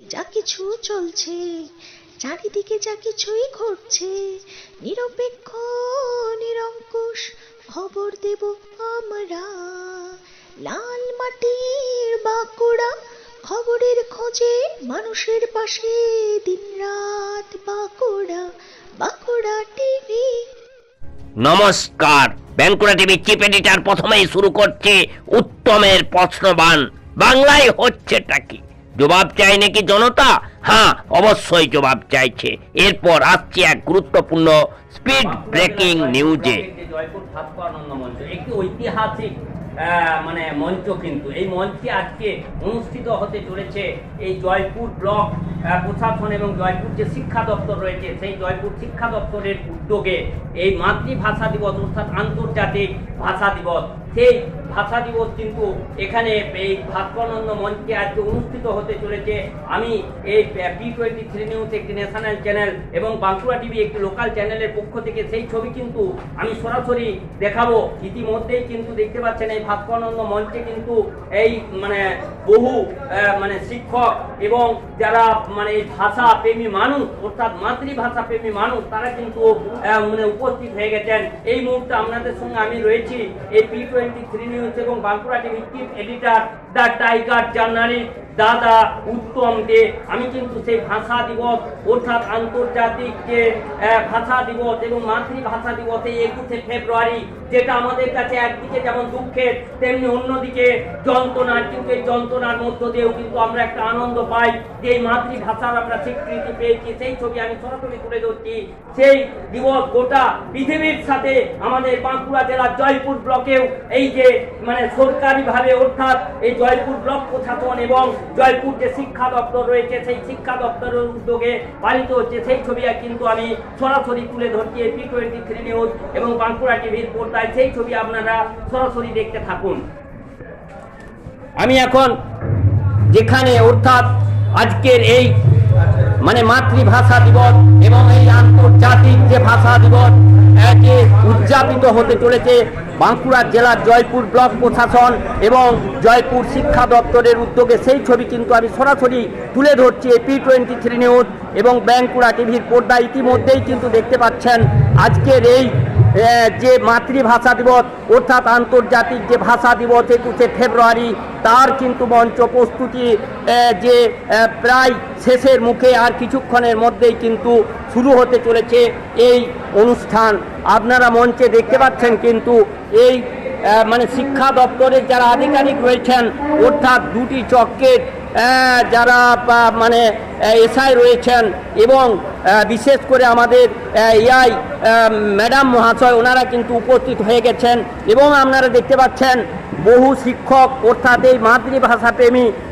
যা কিছু চলছে, চারিদিকে যা কিছুই ঘটছে, নিরপেক্ষ, নিরঙ্কুশ খবর দেব আমরা। লাল মাটির বাঁকুড়া খবরের খোঁজে মানুষের পাশে দিন রাত বাঁকুড়া বাঁকুড়া টিভি। নমস্কার ব্যাঙ্কুড়া টিভি চিপ এডিটার প্রথমেই শুরু করছে উত্তমের প্রশ্নবান, বাংলায় হচ্ছেটা কি? জবাব চাই নাকি জনতা? হ্যাঁ অবশ্যই জবাব চাইছে। এরপর আসছে এক গুরুত্বপূর্ণ স্পিড ব্রেকিং নিউজে জয়পুর মঞ্চ, একটি ঐতিহাসিক মানে মঞ্চ কিন্তু। এই মঞ্চে আজকে অনুষ্ঠিত হতে চলেছে এই জয়পুর ব্লক প্রশাসন এবং জয়পুর যে শিক্ষা দপ্তর রয়েছে, সেই জয়পুর শিক্ষা দপ্তরের উদ্যোগে এই মাতৃভাষা দিবস অর্থাৎ আন্তর্জাতিক ভাষা দিবস, সেই ভাষা দিবস কিন্তু এখানে এই ভাস্করানন্দ মঞ্চে আজকে অনুষ্ঠিত হতে চলেছে। আমি এই পি টোয়েন্টি থ্রি নিউজ একটি ন্যাশনাল চ্যানেল এবং বাঁকুড়া টিভি একটি লোকাল চ্যানেলের পক্ষ থেকে সেই ছবি কিন্তু আমি সরাসরি দেখাবো। ইতিমধ্যেই কিন্তু দেখতে পাচ্ছেন এই ভাস্করানন্দ মঞ্চে কিন্তু এই মানে বহু মানে শিক্ষক এবং যারা মানে ভাষা প্রেমী মানুষ, অর্থাৎ মাতৃভাষা প্রেমী মানুষ, তারা কিন্তু মানে উপস্থিত হয়ে গেছেন। এই মুহূর্তে আপনাদের সঙ্গে আমি রয়েছি এই পি টোয়েন্টি থ্রি নিউজ এবং বাঁকুড়া টিভির chief editor the tiger journalist দাদা উত্তম দে। আমি কিন্তু সেই ভাষা দিবস, অর্থাৎ আন্তর্জাতিক যে ভাষা দিবস এবং মাতৃভাষা দিবস এই একুশে ফেব্রুয়ারি যেটা আমাদের কাছে একদিকে যেমন দুঃখের, তেমনি অন্যদিকে যন্ত্রণার, কিন্তু এই যন্ত্রণার মধ্য দিয়েও কিন্তু আমরা একটা আনন্দ পাই যে এই মাতৃভাষার আমরা স্বীকৃতি পেয়েছি। সেই ছবি আমি সরাসরি তুলে ধরছি। সেই দিবস গোটা পৃথিবীর সাথে আমাদের বাঁকুড়া জেলার জয়পুর ব্লকেও এই যে মানে সরকারিভাবে অর্থাৎ এই জয়পুর ব্লক প্রশাসন এবং জয়পুর যে শিক্ষা দপ্তর রয়েছে, সেই শিক্ষা দপ্তরের উদ্যোগে পালিত হচ্ছে। সেই ছবি কিন্তু আমি সরাসরি তুলে ধরছি এই পি টোয়েন্টি থ্রি নিউজ এবং বাঁকুড়া টিভির পর্দায় সেই ছবি আপনারা সরাসরি দেখতে থাকুন। আমি এখন যেখানে অর্থাৎ আজকের এই মানে মাতৃভাষা দিবস এবং এই আন্তর্জাতিক যে ভাষা দিবস, একে উদযাপিত হতে চলেছে বাঁকুড়া জেলার জয়পুর ব্লক প্রশাসন এবং জয়পুর শিক্ষা দপ্তরের উদ্যোগে। সেই ছবি কিন্তু আমি সরাসরি তুলে ধরছি পি টোয়েন্টি থ্রি নিউজ এবং ব্যাঙ্কুড়া টিভির পর্দা ইতিমধ্যেই কিন্তু দেখতে পাচ্ছেন আজকের এই যে মাতৃভাষা দিবস, অর্থাৎ আন্তর্জাতিক যে ভাষা দিবস একুশে ফেব্রুয়ারি, তার কিন্তু মঞ্চ প্রস্তুতি যে প্রায় শেষের মুখে আর কিছুক্ষণের মধ্যেই কিন্তু শুরু হতে চলেছে এই অনুষ্ঠান। আপনারা মঞ্চে দেখতে পাচ্ছেন কিন্তু এই মানে শিক্ষা দপ্তরের যারা আধিকারিক রয়েছেন, অর্থাৎ দুটি চক্রের যারা মানে এসআই রয়েছেন এবং বিশেষ করে আমাদের এআই ম্যাডাম মহাশয় ওনারা কিন্তু উপস্থিত হয়ে গেছেন এবং আপনারা দেখতে পাচ্ছেন বহু শিক্ষক অর্থাৎ এই মাতৃভাষা প্রেমী আহ,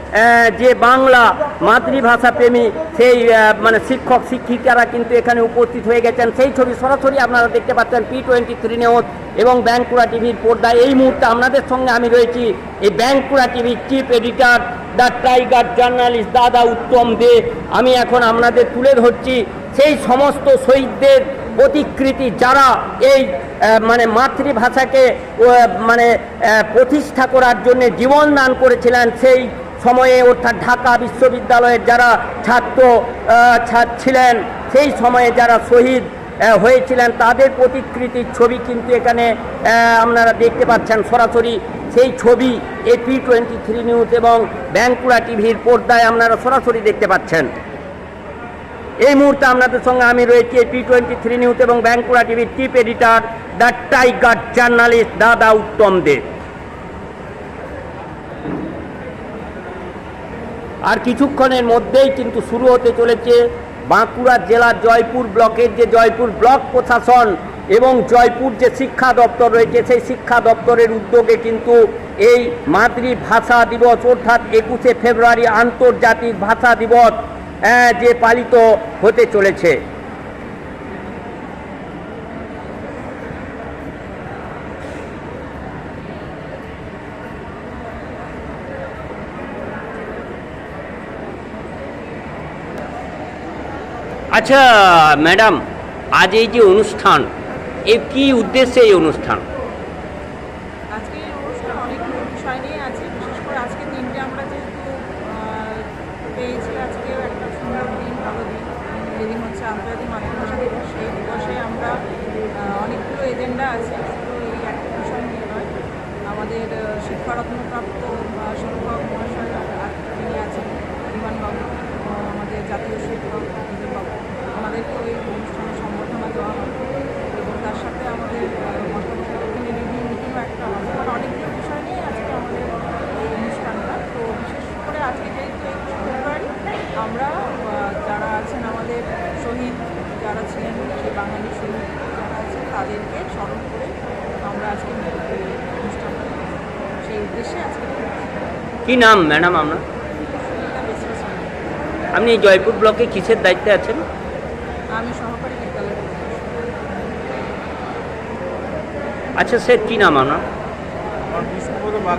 যে বাংলা মাতৃভাষা প্রেমী, সেই মানে শিক্ষক, শিক্ষিকারা কিন্তু এখানে উপস্থিত হয়ে গেছেন। সেই ছবি সরাসরি আপনারা দেখতে পাচ্ছেন পি টোয়েন্টি থ্রি নিউজ এবং ব্যাঙ্কুড়া টিভির পর্দায়। এই মুহূর্তে আপনাদের সঙ্গে আমি রয়েছি এই ব্যাঙ্কুড়া টিভির chief editor the tiger journalist দাদা উত্তম দে। আমি এখন আপনাদের তুলে ধরছি সেই সমস্ত শহীদদের প্রতিকৃতি যারা এই মানে মাতৃভাষাকে মানে প্রতিষ্ঠা করার জন্য জীবন দান করেছিলেন, সেই সময়ে অর্থাৎ ঢাকা বিশ্ববিদ্যালয়ের যারা ছাত্র ছিলেন, সেই সময়ে যারা শহীদ হয়েছিলেন, তাদের প্রতিকৃতির ছবি কিন্তু এখানে আপনারা দেখতে পাচ্ছেন সরাসরি। সেই ছবি এপি টোয়েন্টি থ্রি নিউজ এবং ব্যাঙ্কুড়া টিভির পর্দায় আপনারা সরাসরি দেখতে পাচ্ছেন। এই মুহূর্তে আপনাদের সঙ্গে আমি রয়েছি টি টোয়েন্টি থ্রি নিউজ এবং ব্যাঙ্কুড়া টিভির chief editor, the tiger journalist দাদা উত্তম দে। আর কিছুক্ষণের মধ্যেই কিন্তু শুরু হতে চলেছে বাঁকুড়া জেলার জয়পুর ব্লকের যে জয়পুর ব্লক প্রশাসন এবং জয়পুর যে শিক্ষা দপ্তর রয়েছে, সেই শিক্ষা দপ্তরের উদ্যোগে কিন্তু এই মাতৃভাষা দিবস অর্থাৎ একুশে ফেব্রুয়ারি আন্তর্জাতিক ভাষা দিবস যে পালিত হতে চলেছে। আচ্ছা ম্যাডাম আজ এই যে অনুষ্ঠান এ কি উদ্দেশ্যে এই অনুষ্ঠান আজকে এই অনুষ্ঠান অনেক বিষয় নিয়ে আছে বিশেষ করে আজকে দিনটা আমরা যেহেতু আহ, পেয়েছি আজকে আন্তর্জাতিক মাতৃভাষা দিবস এই দিবসে আমরা আহ, অনেকগুলো এজেন্ডা আছে শুধু এই একটা বিষয় নিয়ে নয় আমাদের আহ, শিক্ষারত্নপ্রাপ্ত বা শিক্ষক মহাশয় আর যিনি আছেন বিমানবাবু আহ, আমাদের জাতীয় শিক্ষক বাবু ওনাদেরকেও এই অনুষ্ঠানে সম্বর্ধনা দেওয়া হবে এবং তার সাথে আমাদের মাতৃভাষা রিভিউ মিটিংও একটা হবে মানে অনেকগুলো বিষয় নিয়ে আজকে আমাদের এই অনুষ্ঠানটা তো বিশেষ করে আজকে যেহেতু একুশে ফেব্রুয়ারি আমরা আহ, যারা আছেন আমাদের শহীদ যারা ছিলেন সেই বাঙালি শহীদ যারা আছেন তাদেরকে স্মরণ করে আমরা আজকে এই অনুষ্ঠানটা করছি। সেই উদ্দেশ্যে আজকে কি নাম ম্যাডাম আপনার। আপনি জয়পুর ব্লকে কিসের দায়িত্বে আছেন? আমি সহকারী বিদ্যালয়ের আচ্ছা স্যার কি নাম আপনার? আমার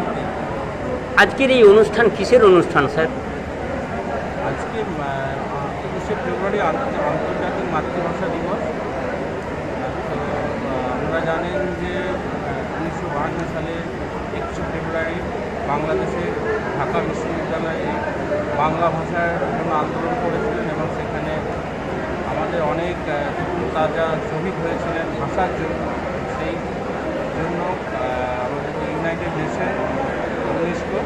আজকের এই অনুষ্ঠান কিসের অনুষ্ঠান স্যার? আজকে একুশে ফেব্রুয়ারি আন্ত- আন্তর্জাতিক মাতৃভাষা দিবস। আপনারা জানেন যে উনিশশো বাহান্ন সালে একুশে ফেব্রুয়ারি বাংলাদেশে ঢাকা বিশ্ববিদ্যালয়ে বাংলা ভাষার জন্য আন্দোলন করেছিলেন এবং সেখানে আমাদের অনেক তাজা শহীদ হয়েছিলেন ভাষার জন্য। সেই জন্য আমাদের ইউনাইটেড নেশন ইউনেস্কো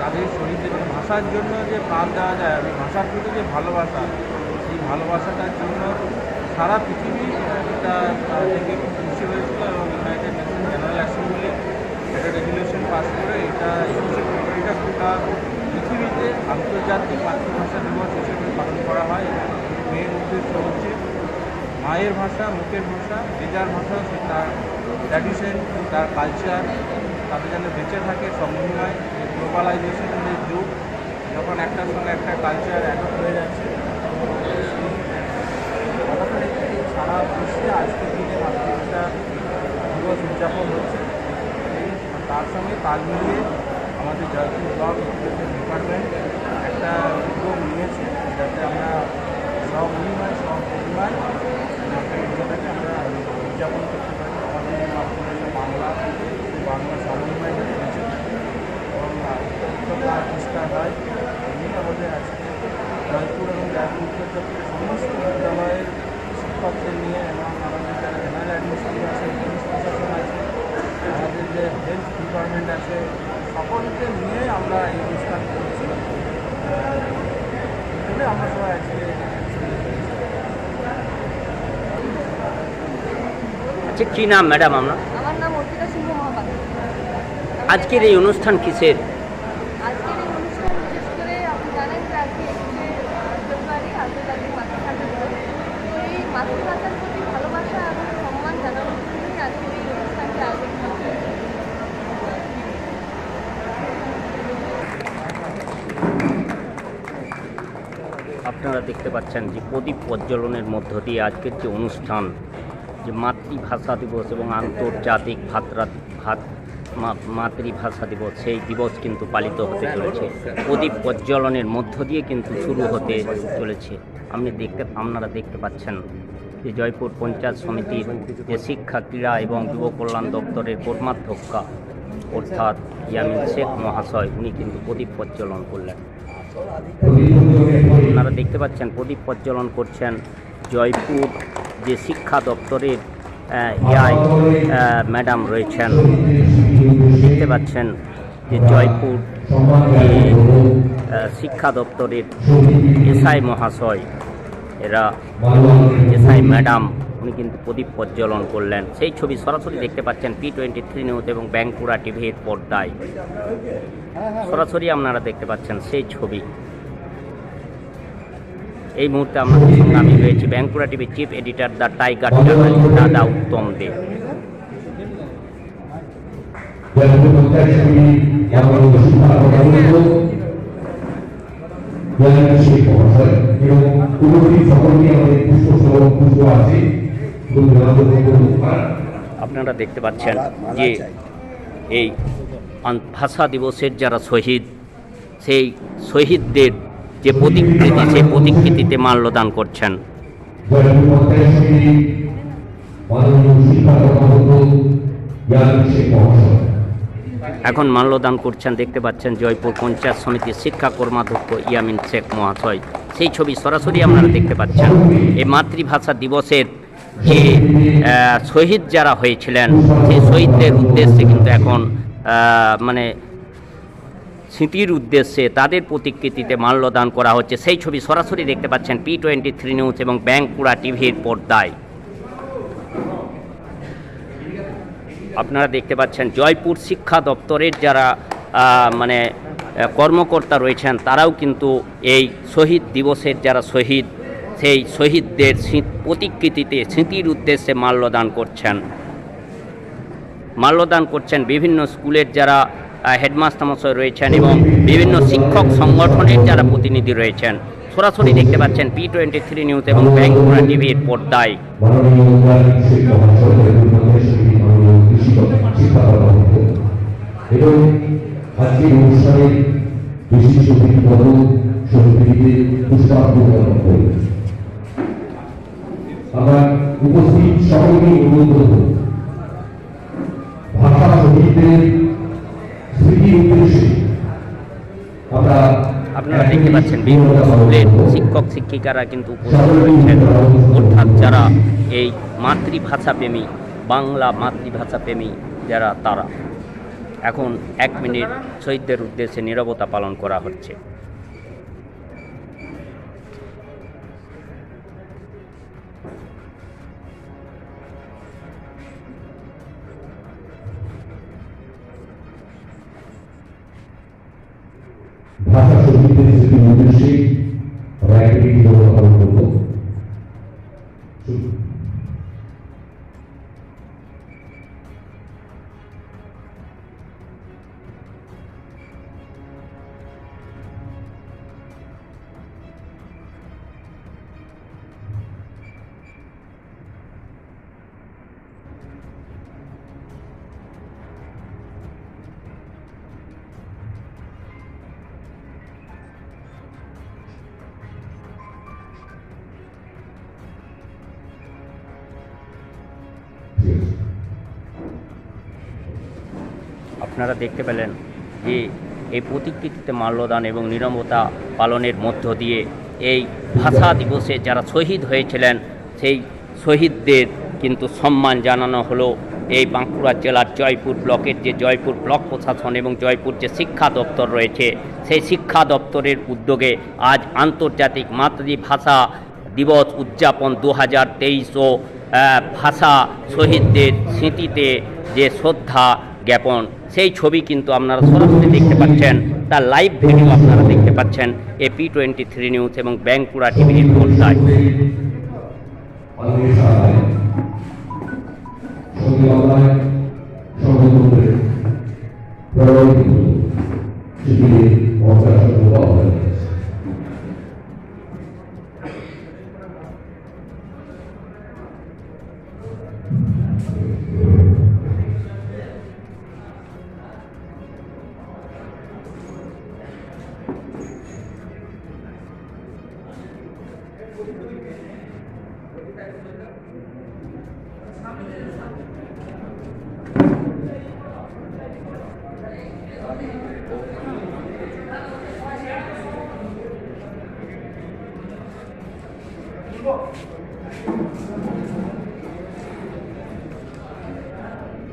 তাদের শহীদদের ভাষার জন্য যে প্রাণ দেওয়া যায়, আমি ভাষার প্রতি যে ভালোবাসা, সেই ভালোবাসাটার জন্য সারা পৃথিবী এটা দেখে খুশি হয়েছিল এবং ইউনাইটেড নেশন জেনারেল অ্যাসেম্বলি একটা রেগুলেশন পাস করে এটা ফেব্রুয়ারিটা গোটা পৃথিবীতে আন্তর্জাতিক মাতৃভাষা দিবস হিসেবে পালন করা হয়। এবং মেন উদ্দেশ্য হচ্ছে মায়ের ভাষা, মুখের ভাষা, যে যার ভাষা, সে তার ট্র্যাডিশন তার কালচার তাদের যেন বেঁচে থাকে, সমন্বয় গ্লোবালাইজেশনের যুগ, যখন একটার সঙ্গে একটা কালচার অ্যাডপ্ট হয়ে যাচ্ছে সারা বিশ্বে আজকের দিনে মাতৃভাষা দিবস উদযাপন হচ্ছে। তার সঙ্গে তাল মিলিয়ে আমাদের জয়পুর ব্লক এডুকেশন ডিপার্টমেন্ট একটা উদ্যোগ নিয়েছে যাতে আমরা সব বিনিময় সব পরিমাণ বিষয়টাকে আমরা উদযাপন করতে পারি আমাদের এই মাতৃভাষা বাংলা সেই বাংলা সমন্বয় যাতে বেঁচে থাকে এবং উত্তরটা পুরস্কার হয় এমনি আমাদের আজকে জয়পুর এবং জয়পুর উত্তর চত্বরের সমস্ত বিদ্যালয়ের শিক্ষকদের নিয়ে এবং আমাদের যারা জেনারেল অ্যাডমিনিস্ট্রেটিভ আছে পুলিশ প্রশাসন আছে আমাদের যে ডিপার্টমেন্ট আছে সকলকে নিয়ে আমরা এই অনুষ্ঠান করছি। আমরা সবাই আজকে আচ্ছা কী নাম ম্যাডাম আপনার? আমার নাম অর্পিতা সিংহ মহাপাত্র। আজকের এই অনুষ্ঠান কিসের আজকের এই অনুষ্ঠান বিশেষ করে আপনি জানেন যে আজকে একুশে ফেব্রুয়ারি আন্তর্জাতিক মাতৃভাষা দিবস তো এই মাতৃভাষার প্রতি ভালোবাসা এবং সম্মান জানানোর জন্যই আজকের এই অনুষ্ঠানটি আয়োজন করা হয়েছে। আপনারা দেখতে পাচ্ছেন যে প্রদীপ প্রজ্বলনের মধ্য দিয়ে আজকের যে অনুষ্ঠান, যে মাতৃভাষা দিবস এবং আন্তর্জাতিক ভাতরা ভাত মাতৃভাষা দিবস, সেই দিবস কিন্তু পালিত হতে চলেছে। প্রদীপ প্রজ্বলনের মধ্য দিয়ে কিন্তু শুরু হতে চলেছে। আপনি দেখতে, আপনারা দেখতে পাচ্ছেন যে জয়পুর পঞ্চায়েত সমিতির যে শিক্ষা, ক্রীড়া এবং যুব কল্যাণ দপ্তরের কর্মাধ্যক্ষা অর্থাৎ ইয়ামিন শেখ মহাশয়, উনি কিন্তু প্রদীপ প্রজ্বলন করলেন। আপনারা দেখতে পাচ্ছেন প্রদীপ প্রজ্বলন করছেন জয়পুর যে শিক্ষা দপ্তরের এআই ম্যাডাম রয়েছেন। দেখতে পাচ্ছেন যে জয়পুর শিক্ষা দপ্তরের এসআই মহাশয়, এরা এসআই ম্যাডাম উনি কিন্তু প্রদীপ প্রজ্বলন করলেন। সেই ছবি সরাসরি দেখতে পাচ্ছেন টি টোয়েন্টি থ্রি নিউজ এবং ব্যাঙ্কুড়া টিভির পর্দায়। সরাসরি আপনারা দেখতে পাচ্ছেন সেই ছবি। এই মুহূর্তে আমাদের সঙ্গে আমি রয়েছি ব্যাঙ্কুড়া টিভির চিফ এডিটর দ্য টাইগার দাদা উত্তম দে। সকলকে আমাদের পুষ্প পুষ্প আছে আপনারা দেখতে পাচ্ছেন যে এই ভাষা দিবসের যারা শহীদ, সেই শহীদদের যে প্রতিকৃতি, সেই প্রতিকৃতিতে মাল্যদান করছেন। এখন মাল্যদান করছেন, দেখতে পাচ্ছেন জয়পুর পঞ্চায়েত সমিতির শিক্ষা কর্মাধ্যক্ষ ইয়ামিন শেখ মহাশয়। সেই ছবি সরাসরি আপনারা দেখতে পাচ্ছেন। এই মাতৃভাষা দিবসের শহীদ যারা হয়েছিলেন, সেই শহীদদের উদ্দেশ্যে কিন্তু এখন মানে স্মৃতির উদ্দেশ্যে তাদের প্রতিকৃতিতে মাল্যদান করা হচ্ছে। সেই ছবি সরাসরি দেখতে পাচ্ছেন পি টোয়েন্টি থ্রি নিউজ এবং ব্যাংকুড়া টিভির পর্দায়। আপনারা দেখতে পাচ্ছেন জয়পুর শিক্ষা দপ্তরের যারা মানে কর্মকর্তা রয়েছেন, তারাও কিন্তু এই শহীদ দিবসের যারা শহীদ সেই শহীদদের প্রতিকৃতিতে স্মৃতির উদ্দেশ্যে মাল্যদান করছেন। মাল্যদান করছেন বিভিন্ন স্কুলের যারা হেডমাস্টার মশাই রয়েছেন এবং বিভিন্ন শিক্ষক সংগঠনের যারা প্রতিনিধি রয়েছেন। সরাসরি দেখতে পাচ্ছেন পি টোয়েন্টি থ্রি নিউজ এবং ব্যাংকুড়া টিভির পর্দায়। আমার উপস্থিত সকলকে অনুরোধ করব। ভাষা শহীদদের স্মৃতির উদ্দেশ্যে আমরা আপনারা দেখতে পাচ্ছেন বিভিন্ন স্কুলের শিক্ষক শিক্ষিকারা কিন্তু উপস্থিত রয়েছেন। অর্থাৎ যারা এই মাতৃভাষা প্রেমী বাংলা মাতৃভাষা প্রেমী যারা তারা। এখন এক মিনিট শহীদদের উদ্দেশ্যে নীরবতা পালন করা হচ্ছে। আপনারা দেখতে পেলেন যে এই প্রতিকৃতিতে মাল্যদান এবং নিরবতা পালনের মধ্য দিয়ে এই ভাষা দিবসে যারা শহীদ হয়েছিলেন, সেই শহীদদের কিন্তু সম্মান জানানো হলো। এই বাঁকুড়া জেলার জয়পুর ব্লকের যে জয়পুর ব্লক প্রশাসন এবং জয়পুর যে শিক্ষা দপ্তর রয়েছে, সেই শিক্ষা দপ্তরের উদ্যোগে আজ আন্তর্জাতিক মাতৃভাষা দিবস উদযাপন দু হাজার তেইশ ও ভাষা শহীদদের স্মৃতিতে যে শ্রদ্ধা জ্ঞাপন। সেই ছবি কিন্তু আপনারা সরাসরি দেখতে পাচ্ছেন। তার লাইভ ভিডিও আপনারা দেখতে পাচ্ছেন এপি টোয়েন্টি থ্রি নিউজ এবং ব্যাঙ্কুড়া টিভির পর্দায় মাননীয় সরকার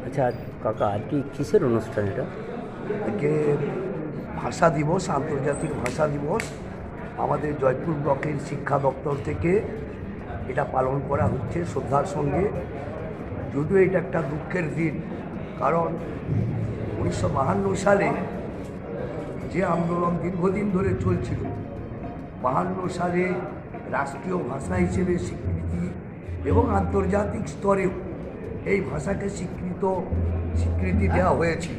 আচ্ছা কাকা, আর কি কিসের অনুষ্ঠান এটা? আজকে ভাষা দিবস, আন্তর্জাতিক ভাষা দিবস। আমাদের জয়পুর ব্লকের শিক্ষা দপ্তর থেকে এটা পালন করা হচ্ছে শ্রদ্ধার সঙ্গে। যদিও এটা একটা দুঃখের দিন, কারণ উনিশশো সালে যে আন্দোলন দীর্ঘদিন ধরে চলছিল, বাহান্ন সালে রাষ্ট্রীয় ভাষা হিসেবে স্বীকৃতি এবং আন্তর্জাতিক স্তরেও এই ভাষাকে স্বীকৃত স্বীকৃতি দেওয়া হয়েছিল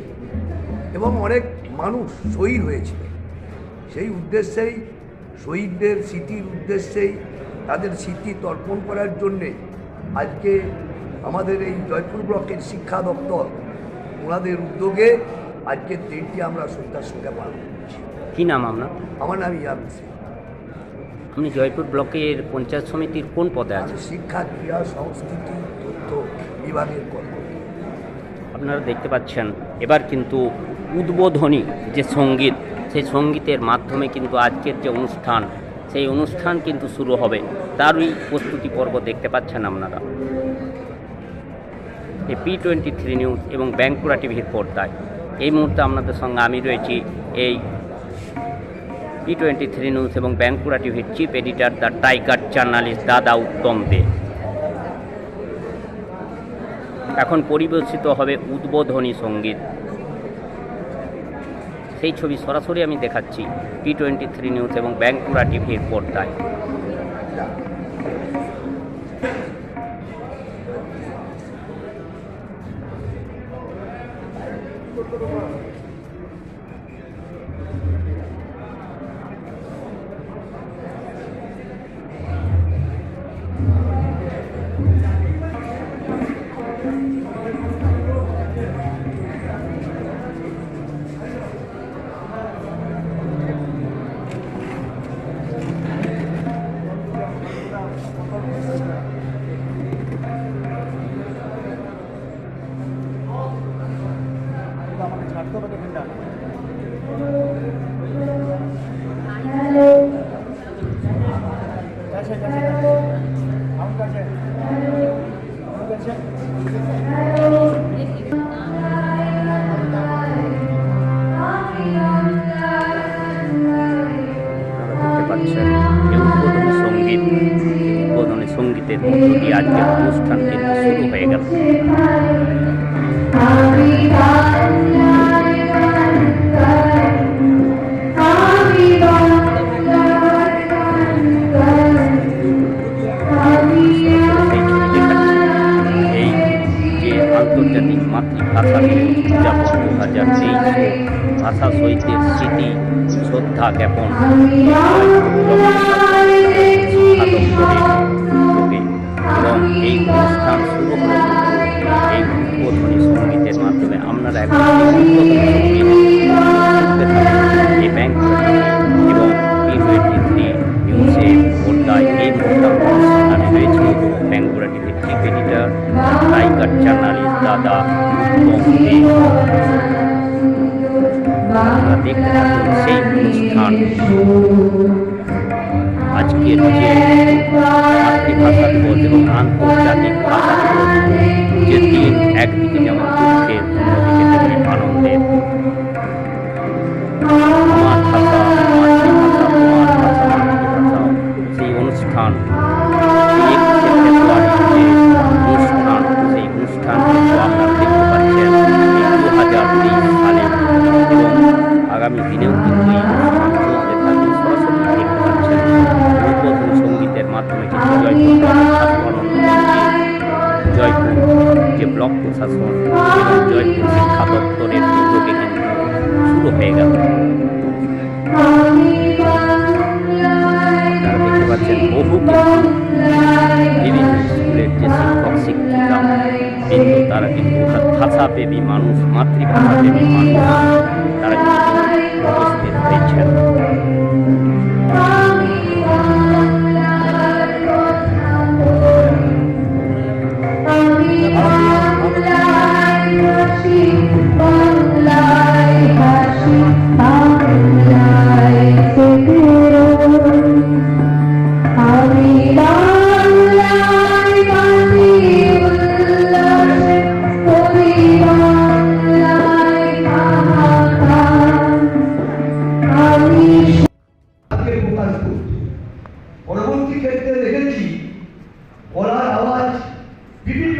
এবং অনেক মানুষ শহীদ হয়েছিল সেই উদ্দেশ্যেই শহীদদের স্মৃতির উদ্দেশ্যেই তাদের স্মৃতি তর্পণ করার জন্যে আজকে আমাদের এই জয়পুর ব্লকের শিক্ষা দপ্তর ওনাদের উদ্যোগে আজকের দিনটি আমরা শ্রদ্ধার সঙ্গে পালন করছি। কি নাম আপনার? আমার নাম ইয়ামিন সিং আপনি জয়পুর ব্লকের পঞ্চায়েত সমিতির কোন পদে আছেন শিক্ষা ক্রীড়া সংস্কৃতি তথ্য বিভাগের কর্মকর্তা আপনারা দেখতে পাচ্ছেন এবার কিন্তু উদ্বোধনী যে সংগীত সেই সঙ্গীতের মাধ্যমে কিন্তু আজকের যে অনুষ্ঠান সেই অনুষ্ঠান কিন্তু শুরু হবে। তারই প্রস্তুতি পর্ব দেখতে পাচ্ছেন আপনারা। এই পি টোয়েন্টি থ্রি নিউজ এবং ব্যাঙ্কুড়া টিভির পর্দায়। এই মুহূর্তে আপনাদের সঙ্গে আমি রয়েছি এই পি টোয়েন্টি থ্রি নিউজ এবং ব্যাঙ্কুড়া টিভির chief editor the tiger journalist দাদা উত্তম দে এখন পরিবেশিত হবে উদ্বোধনী সংগীত। সেই ছবি সরাসরি আমি দেখাচ্ছি টি টোয়েন্টি থ্রি নিউজ এবং ব্যাঙ্কুড়া টিভির পর্দায়। সঙ্গীতের মধ্য আজকের অনুষ্ঠান কিন্তু শুরু হয়ে গেল। আন্তর্জাতিক মাতৃভাষা দিবস দু হাজার তেইশ, ভাষা শহীদদের শ্রদ্ধা জ্ঞাপন এবং এই অনুষ্ঠান শুরু হল এই উদ্বোধনী সঙ্গীতের মাধ্যমে আপনারা এখন এই ব্যাংক এবং থ্রি নিউজের পর্দায় এই মুহূর্তে অনুষ্ঠানে রয়েছে ব্যাঙ্গুড়া টিভির চিফ এডিটর টাইগার জার্নালিস্ট দাদা দেখতে সেই অনুষ্ঠান আজকের যে মাতৃভাষা দিবস এবং আন্তর্জাতিক ভাষা দিবস যে দিন একদিকে যেমন দুঃখের, অন্যদিকে আনন্দের।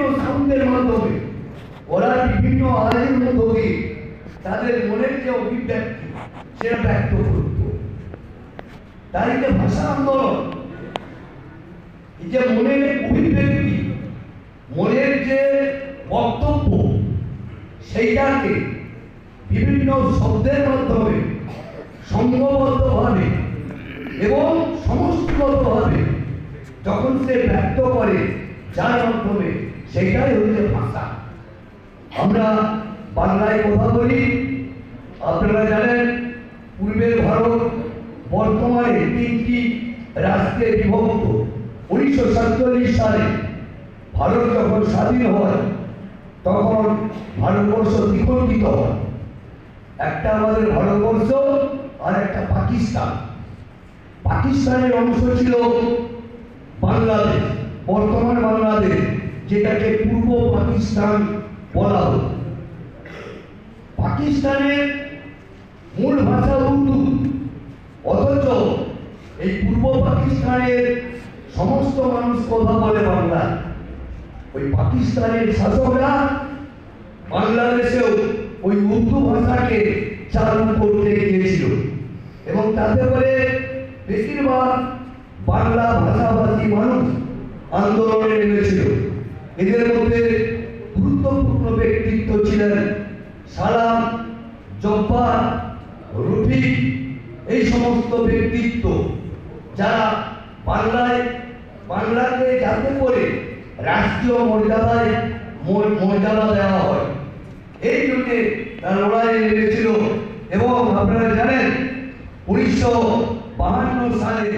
সাউন্ডের মাধ্যমে গলার বিভিন্ন আওয়াজের মধ্য তাদের মনের যে অভিব্যক্তি, সেটা ব্যক্ত করত। তাই যে ভাষা আন্দোলন। যে মনের অভিব্যক্তি, মনের যে বক্তব্য, সেইটাকে বিভিন্ন শব্দের মাধ্যমে সংঘবদ্ধভাবে এবং সমষ্টিগতভাবে যখন সে ব্যক্ত করে, যার মাধ্যমে সেটাই হচ্ছে ভাষা। আমরা বাংলায় কথা বলি, আপনারা জানেন, পূর্বের ভারত বর্তমানে তিনটি রাষ্ট্রে বিভক্ত। উনিশশো সাতচল্লিশ সালে ভারত যখন স্বাধীন হয়, তখন ভারতবর্ষ দ্বিখণ্ডিত হয়। একটা আমাদের ভারতবর্ষ আর একটা পাকিস্তান। পাকিস্তানের অংশ ছিল বাংলাদেশ, বর্তমান বাংলাদেশ। যেটাকে পূর্ব পাকিস্তান বলা হতো। পাকিস্তানের মূল ভাষা উর্দু। অথচ এই পূর্ব পাকিস্তানের সমস্ত মানুষ কথা বলে বাংলা। ওই পাকিস্তানের শাসকরা বাংলাদেশেও ওই উর্দু ভাষাকে চালু করতে গিয়েছিল এবং তাতে করে বেশিরভাগ বাংলা ভাষাভাষী মানুষ আন্দোলনে নেমেছিল। এদের মধ্যে গুরুত্বপূর্ণ ব্যক্তিত্ব ছিলেন সালাম, জব্বার, রফিক, এই সমস্ত ব্যক্তিত্ব যারা বাংলায়, বাংলাকে যাতে করে রাষ্ট্রীয় মর্যাদায় মর্যাদা দেওয়া হয়। এই জন্যে তারা লড়াই নেমেছিল এবং আপনারা জানেন, উনিশশো বাহান্ন সালে